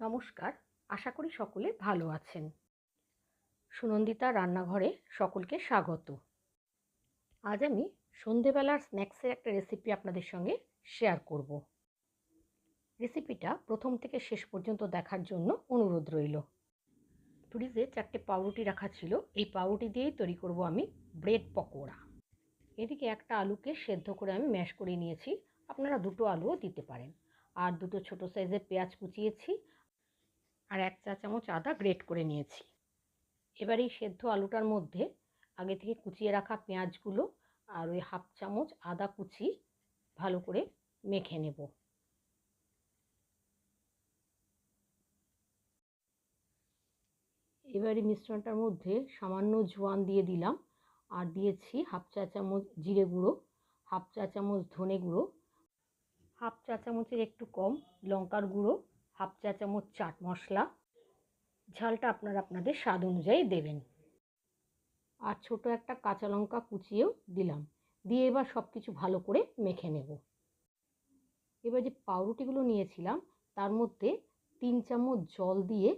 নমস্কার, আশা করি সকলে ভালো আছেন। সুনন্দিতা রান্নাঘরে সকলকে স্বাগত। আজ আমি সন্ধেবেলার স্ন্যাক্সের একটা রেসিপি আপনাদের সঙ্গে শেয়ার করব। রেসিপিটা প্রথম থেকে শেষ পর্যন্ত দেখার জন্য অনুরোধ রইল। ফ্রিজে চারটে পাউরুটি রাখা ছিল, এই পাউরুটি দিয়েই তৈরি করব আমি ব্রেড পকোড়া। এদিকে একটা আলুকে সেদ্ধ করে আমি ম্যাশ করে নিয়েছি, আপনারা দুটো আলুও দিতে পারেন। আর দুটো ছোট সাইজের পেঁয়াজ কুচিয়েছি আর এক চা চামচ আদা গ্রেট করে নিয়েছি। এবার এই সেদ্ধ আলুটার মধ্যে আগে থেকে কুচিয়ে রাখা পেঁয়াজগুলো আর ওই হাফ চামচ আদা কুচি ভালো করে মেখে নেব। এবারে মিশ্রণটার মধ্যে সামান্য জোয়ান দিয়ে দিলাম আর দিয়েছি হাফ চা চামচ জিরে গুঁড়ো, হাফ চা চামচ ধনে গুঁড়ো, হাফ চা চামচের একটু কম লঙ্কার গুঁড়ো হাফ চা চামচ চাট মশলা। ঝালটা আপনারা আপনাদের স্বাদ অনুযায়ী দেবেন। আর ছোট একটা কাঁচা লঙ্কা কুচিয়েও দিলাম। দিয়ে এবার সব কিছু ভালো করে মেখে নেব। এবার যে পাউরুটিগুলো নিয়েছিলাম, তার মধ্যে তিন চামচ জল দিয়ে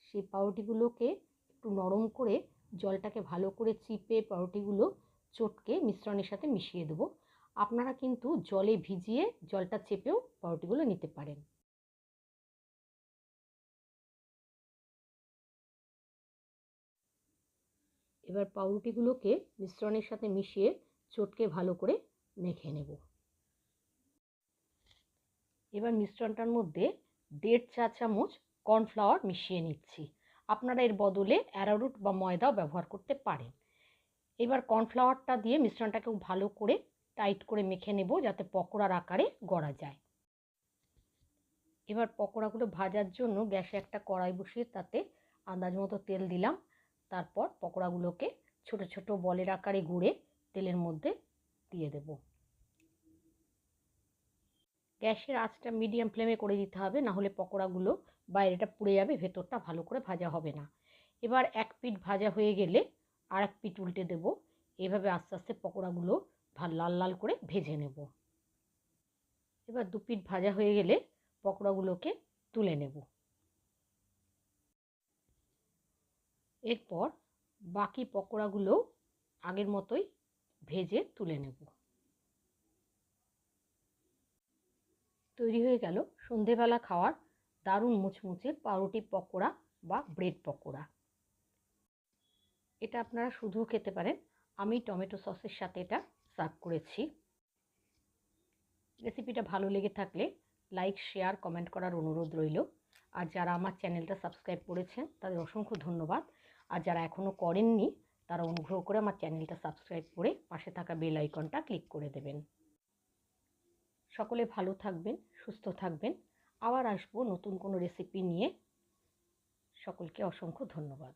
সেই পাউরুটিগুলোকে একটু নরম করে জলটাকে ভালো করে চিপে পাউরুটিগুলো চটকে মিশ্রণের সাথে মিশিয়ে দেবো। আপনারা কিন্তু জলে ভিজিয়ে জলটা চেপেও পাউরুটিগুলো নিতে পারেন। এবার পাউরুটিগুলোকে মিশ্রণের সাথে মিশিয়ে চটকে ভালো করে মেখে নেব। এবার মিশ্রণটার মধ্যে দেড় চা চামচ কর্নফ্লাওয়ার মিশিয়ে নিচ্ছি। আপনারা এর বদলে অ্যারারুট বা ময়দাও ব্যবহার করতে পারেন। এবার কর্নফ্লাওয়ারটা দিয়ে মিশ্রণটাকে ভালো করে টাইট করে মেখে নেব যাতে পকোড়ার আকারে গড়া যায়। এবার পকোড়াগুলো ভাজার জন্য গ্যাসে একটা কড়াই বসিয়ে তাতে আন্দাজ মতো তেল দিলাম। তারপর পকোড়াগুলোকে ছোট ছোট বলের আকারে গুঁড়ে তেলের মধ্যে দিয়ে দেব। গ্যাসের আঁচটা মিডিয়াম ফ্লেমে করে দিতে হবে, না হলে পকোড়াগুলো বাইরেটা পুড়ে যাবে, ভেতরটা ভালো করে ভাজা হবে না। এবার এক পিঠ ভাজা হয়ে গেলে আর এক পিঠ উল্টে দেব। এভাবে আস্তে আস্তে পকোড়াগুলো লাল লাল করে ভেজে নেব। এবার দু পিঠ ভাজা হয়ে গেলে পকোড়াগুলোকে তুলে নেব। এরপর বাকি পকোড়াগুলো আগের মতোই ভেজে তুলে নেব। তৈরি হয়ে গেল সন্ধেবেলা খাওয়ার দারুণ মুচমুচে পাউরুটি পকোড়া বা ব্রেড পকোড়া। এটা আপনারা শুধু খেতে পারেন। আমি টমেটো সসের সাথে এটা সার্ভ করেছি। রেসিপিটা ভালো লেগে থাকলে লাইক, শেয়ার, কমেন্ট করার অনুরোধ রইল। আর যারা আমার চ্যানেলটা সাবস্ক্রাইব করেছেন, তাদের অসংখ্য ধন্যবাদ। আর যারা এখনও করেননি, তারা অনুগ্রহ করে আমার চ্যানেলটা সাবস্ক্রাইব করে পাশে থাকা বেল আইকনটা ক্লিক করে দেবেন। সকলে ভালো থাকবেন, সুস্থ থাকবেন। আবার আসব নতুন কোনো রেসিপি নিয়ে। সকলকে অসংখ্য ধন্যবাদ।